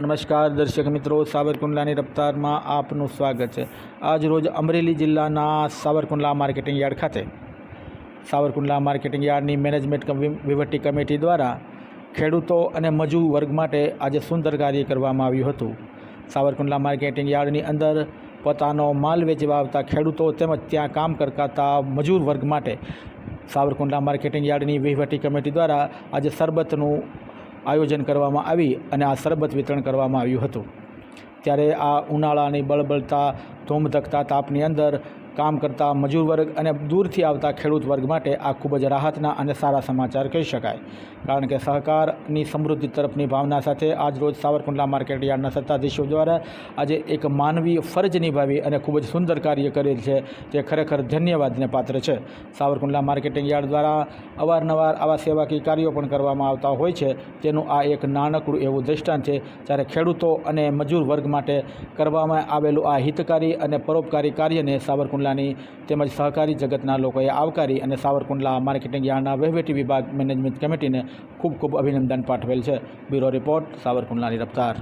નમસ્કાર દર્શક મિત્રો, સાવરકુંડલાની રફતારમાં આપનું સ્વાગત છે. આજ રોજ અમરેલી જિલ્લાના સાવરકુંડલા માર્કેટિંગ યાર્ડ ખાતે સાવરકુંડલા માર્કેટિંગ યાર્ડની મેનેજમેન્ટ વહીવટી કમિટી દ્વારા ખેડૂતો અને મજૂર વર્ગ માટે આજે સુંદર કાર્ય કરવામાં આવ્યું હતું. સાવરકુંડલા માર્કેટિંગ યાર્ડની અંદર પોતાનો માલ વેચવા આવતા ખેડૂતો તેમજ ત્યાં કામ કરતા મજૂર વર્ગ માટે સાવરકુંડલા માર્કેટિંગ યાર્ડની વહીવટી કમિટી દ્વારા આજે શરબતનું આયોજન કરવામાં આવી અને આ શરબત વિતરણ કરવામાં આવ્યું હતું. ત્યારે આ ઉનાળાની બળબળતા ધૂમધકતા તાપની અંદર કામ કરતા મજૂર વર્ગ અને દૂરથી આવતા ખેડૂત વર્ગ માટે આ ખૂબ જ રાહતના અને સારા સમાચાર કહી શકાય. કારણ કે સહકારની સમૃદ્ધિ તરફની ભાવના સાથે આજરોજ સાવરકુંડલા માર્કેટ યાર્ડના સત્તાધીશો દ્વારા આજે એક માનવીય ફરજ નિભાવી અને ખૂબ જ સુંદર કાર્ય કરેલ છે. તે ખરેખર ધન્યવાદને પાત્ર છે. સાવરકુંડલા માર્કેટિંગ યાર્ડ દ્વારા અવારનવાર આવા સેવાકીય કાર્યો પણ કરવામાં આવતા હોય છે. તેનું આ એક નાનકડું એવું દ્રષ્ટાંત છે. જ્યારે ખેડૂતો અને મજૂર વર્ગ માટે કરવામાં આવેલું આ હિતકારી અને પરોપકારી કાર્યને સાવરકુંડલાની તેમજ સહકારી જગતના લોકોએ આવકારી અને સાવરકુંડલા માર્કેટિંગ યાર્ડના વહીવટી વિભાગ મેનેજમેન્ટ કમિટીને ખૂબ ખૂબ અભિનંદન પાઠવેલ છે. બ્યુરો રિપોર્ટ, સાવરકુંડલાની રફતાર.